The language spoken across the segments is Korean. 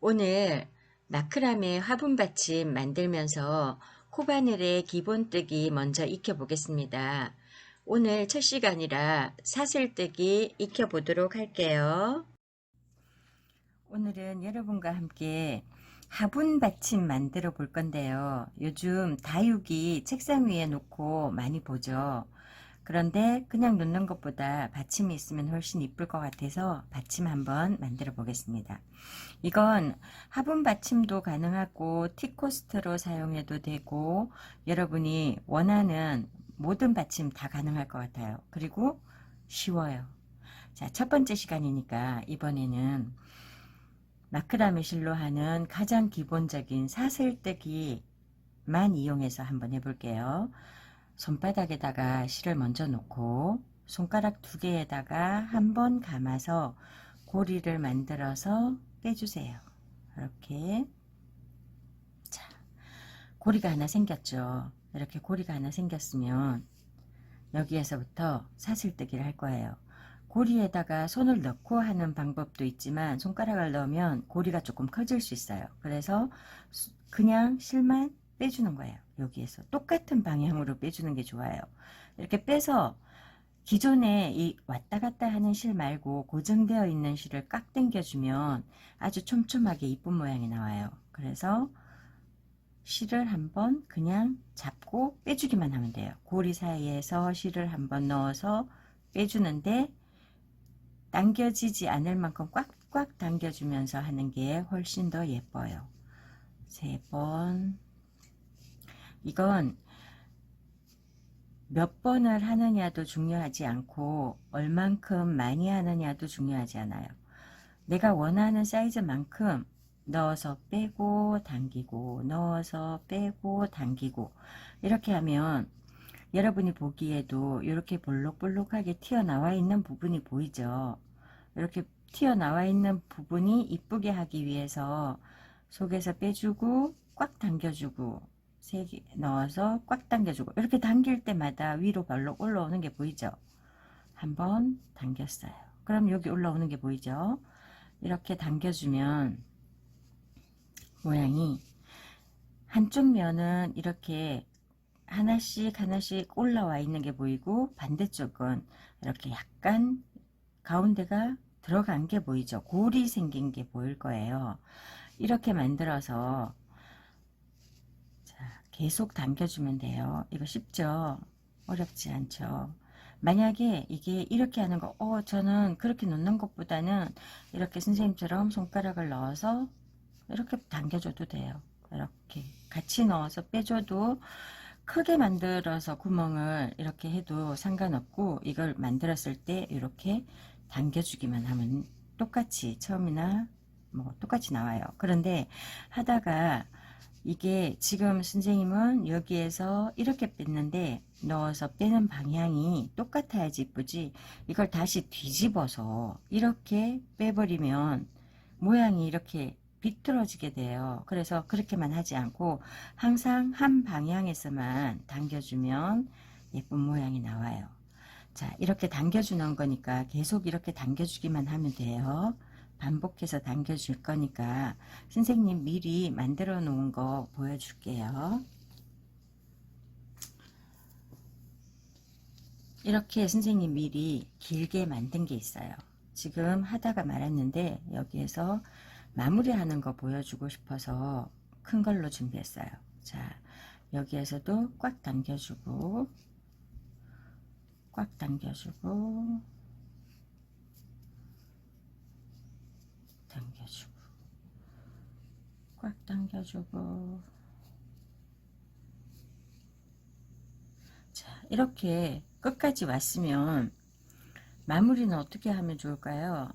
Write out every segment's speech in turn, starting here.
오늘 마크라메 화분 받침 만들면서 코바늘의 기본뜨기 먼저 익혀보겠습니다. 오늘 첫 시간이라 사슬뜨기 익혀보도록 할게요. 오늘은 여러분과 함께 화분 받침 만들어 볼 건데요. 요즘 다육이 책상 위에 놓고 많이 보죠. 그런데 그냥 놓는 것보다 받침이 있으면 훨씬 이쁠 것 같아서 받침 한번 만들어 보겠습니다. 이건 화분 받침도 가능하고 티코스트로 사용해도 되고 여러분이 원하는 모든 받침 다 가능할 것 같아요. 그리고 쉬워요. 자, 첫 번째 시간이니까 이번에는 마크라메 실로 하는 가장 기본적인 사슬뜨기만 이용해서 한번 해볼게요. 손바닥에다가 실을 먼저 놓고 손가락 두 개에다가 한 번 감아서 고리를 만들어서 빼주세요. 이렇게 자 고리가 하나 생겼죠. 이렇게 고리가 하나 생겼으면 여기에서부터 사슬뜨기를 할 거예요. 고리에다가 손을 넣고 하는 방법도 있지만 손가락을 넣으면 고리가 조금 커질 수 있어요. 그래서 그냥 실만 빼주는 거예요. 여기에서 똑같은 방향으로 빼주는 게 좋아요. 이렇게 빼서 기존에 이 왔다 갔다 하는 실 말고 고정되어 있는 실을 깍 당겨주면 아주 촘촘하게 이쁜 모양이 나와요. 그래서 실을 한번 그냥 잡고 빼주기만 하면 돼요. 고리 사이에서 실을 한번 넣어서 빼주는데 당겨지지 않을 만큼 꽉꽉 당겨주면서 하는 게 훨씬 더 예뻐요. 세 번. 이건 몇 번을 하느냐도 중요하지 않고 얼만큼 많이 하느냐도 중요하지 않아요. 내가 원하는 사이즈만큼 넣어서 빼고 당기고 넣어서 빼고 당기고 이렇게 하면 여러분이 보기에도 이렇게 볼록볼록하게 튀어나와 있는 부분이 보이죠. 이렇게 튀어나와 있는 부분이 이쁘게 하기 위해서 속에서 빼주고 꽉 당겨주고 세 개 넣어서 꽉 당겨주고 이렇게 당길 때마다 위로 발록 올라오는 게 보이죠? 한번 당겼어요. 그럼 여기 올라오는 게 보이죠? 이렇게 당겨주면 모양이 한쪽 면은 이렇게 하나씩 하나씩 올라와 있는 게 보이고 반대쪽은 이렇게 약간 가운데가 들어간 게 보이죠. 골이 생긴 게 보일 거예요. 이렇게 만들어서 자, 계속 당겨주면 돼요. 이거 쉽죠? 어렵지 않죠? 만약에 이게 이렇게 하는 거, 어, 저는 그렇게 놓는 것보다는 이렇게 선생님처럼 손가락을 넣어서 이렇게 당겨줘도 돼요. 이렇게 같이 넣어서 빼줘도 크게 만들어서 구멍을 이렇게 해도 상관없고 이걸 만들었을 때 이렇게 당겨주기만 하면 똑같이 처음이나 뭐 똑같이 나와요. 그런데 하다가 이게 지금 선생님은 여기에서 이렇게 뺐는데 넣어서 빼는 방향이 똑같아야지 이쁘지 이걸 다시 뒤집어서 이렇게 빼버리면 모양이 이렇게 비틀어지게 돼요. 그래서 그렇게만 하지 않고 항상 한 방향에서만 당겨주면 예쁜 모양이 나와요. 자 이렇게 당겨주는 거니까 계속 이렇게 당겨주기만 하면 돼요. 반복해서 당겨줄 거니까 선생님 미리 만들어 놓은 거 보여줄게요. 이렇게 선생님 미리 길게 만든 게 있어요. 지금 하다가 말았는데 여기에서 마무리하는 거 보여주고 싶어서 큰 걸로 준비했어요. 자 여기에서도 꽉 당겨주고 꽉 당겨주고 당겨주고 꽉 당겨주고 자 이렇게 끝까지 왔으면 마무리는 어떻게 하면 좋을까요?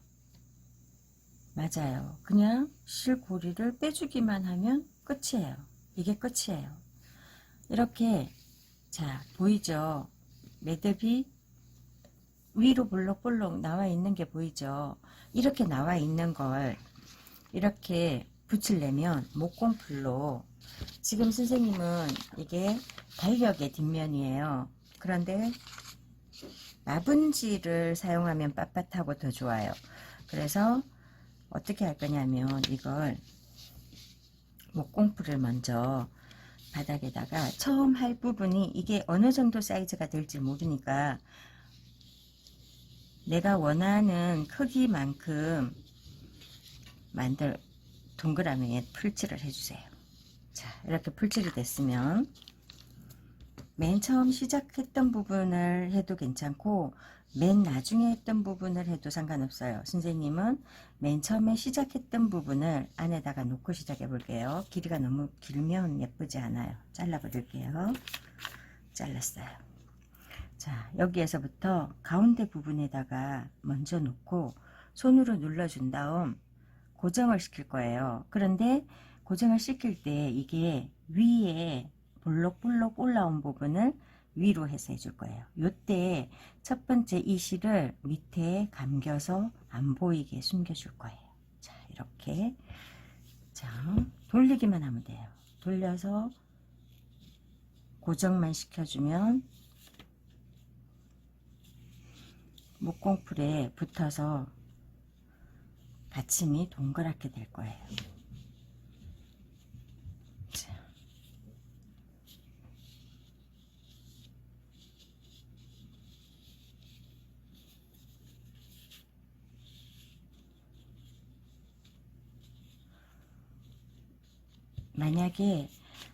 맞아요. 그냥 실고리를 빼주기만 하면 끝이에요. 이게 끝이에요. 이렇게 자 보이죠? 매듭이 위로 볼록볼록 나와 있는 게 보이죠? 이렇게 나와 있는 걸 이렇게 붙이려면 목공풀로 지금 선생님은 이게 달력의 뒷면이에요. 그런데 마분지를 사용하면 빳빳하고 더 좋아요. 그래서 어떻게 할 거냐면 이걸 목공풀을 먼저 바닥에다가 처음 할 부분이 이게 어느 정도 사이즈가 될지 모르니까 내가 원하는 크기만큼 만들 동그라미에 풀칠을 해주세요. 자 이렇게 풀칠이 됐으면 맨 처음 시작했던 부분을 해도 괜찮고 맨 나중에 했던 부분을 해도 상관없어요. 선생님은 맨 처음에 시작했던 부분을 안에다가 놓고 시작해 볼게요. 길이가 너무 길면 예쁘지 않아요. 잘라 버릴게요. 잘랐어요. 자 여기에서부터 가운데 부분에다가 먼저 놓고 손으로 눌러준 다음 고정을 시킬 거예요. 그런데 고정을 시킬 때 이게 위에 볼록볼록 올라온 부분을 위로 해서 해줄 거예요. 요때 첫 번째 이 실을 밑에 감겨서 안 보이게 숨겨줄 거예요. 자, 이렇게. 자, 돌리기만 하면 돼요. 돌려서 고정만 시켜주면 목공풀에 붙어서 받침이 동그랗게 될 거예요. 자. 만약에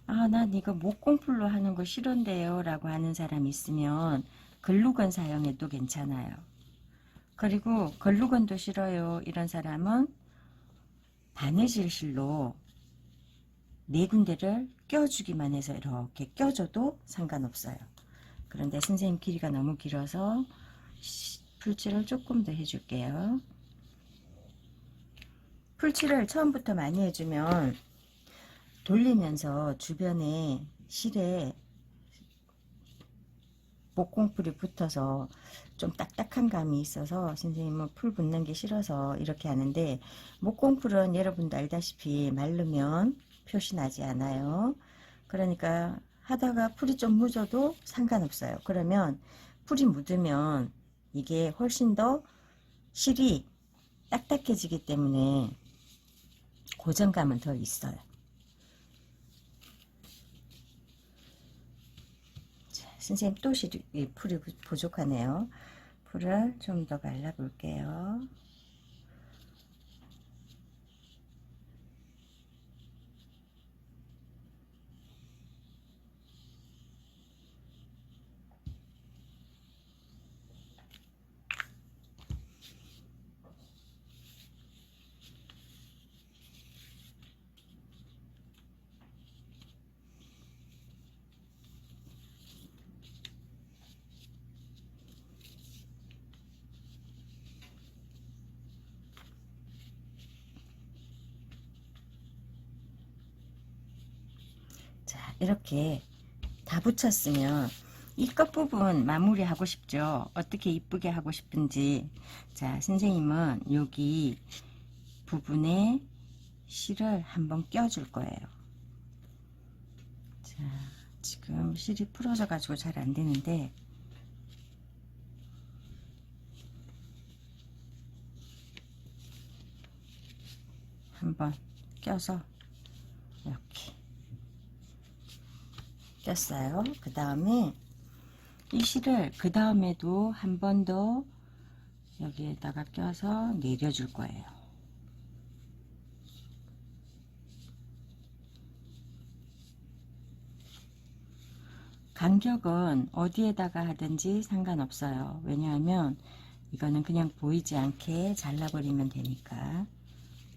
아, 난 이거 목공풀로 하는 거 싫은데요 라고 하는 사람 있으면 글루건 사용해도 괜찮아요. 그리고 글루건도 싫어요 이런 사람은 바느질 실로 네 군데를 껴주기만 해서 이렇게 껴줘도 상관없어요. 그런데 선생님 길이가 너무 길어서 시- 풀칠을 조금 더 해줄게요. 풀칠을 처음부터 많이 해주면 돌리면서 주변에 실에 목공풀이 붙어서 좀 딱딱한 감이 있어서 선생님은 풀 붙는 게 싫어서 이렇게 하는데 목공풀은 여러분도 알다시피 마르면 표시 나지 않아요. 그러니까 하다가 풀이 좀 묻어도 상관없어요. 그러면 풀이 묻으면 이게 훨씬 더 실이 딱딱해지기 때문에 고정감은 더 있어요. 자, 선생님 또이 풀이 부- 부족하네요. 풀을 좀 더 발라 볼게요. 자, 이렇게 다 붙였으면 이 끝부분 마무리 하고 싶죠. 어떻게 이쁘게 하고 싶은지. 자, 선생님은 여기 부분에 실을 한번 껴줄 거예요. 자, 지금 실이 풀어져 가지고 잘 안 되는데 한번 껴서 이렇게 꼈어요. 그 다음에 이 실을 그 다음에도 한 번 더 여기에다가 껴서 내려줄 거예요. 간격은 어디에다가 하든지 상관없어요. 왜냐하면 이거는 그냥 보이지 않게 잘라버리면 되니까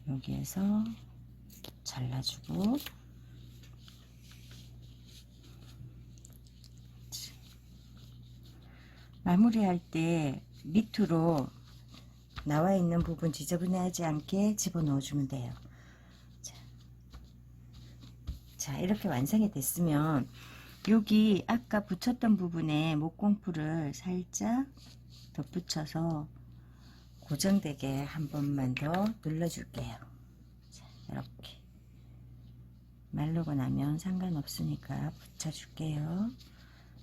여기에서 잘라주고 마무리할 때 밑으로 나와 있는 부분 지저분하지 않게 집어넣어 주면 돼요. 자, 자, 이렇게 완성이 됐으면 여기 아까 붙였던 부분에 목공풀을 살짝 덧붙여서 고정되게 한 번만 더 눌러줄게요. 자, 이렇게 마르고 나면 상관없으니까 붙여줄게요.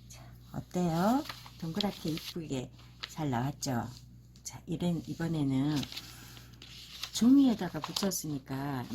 자, 어때요? 동그랗게 이쁘게 잘 나왔죠? 자, 이런, 이번에는 종이에다가 붙였으니까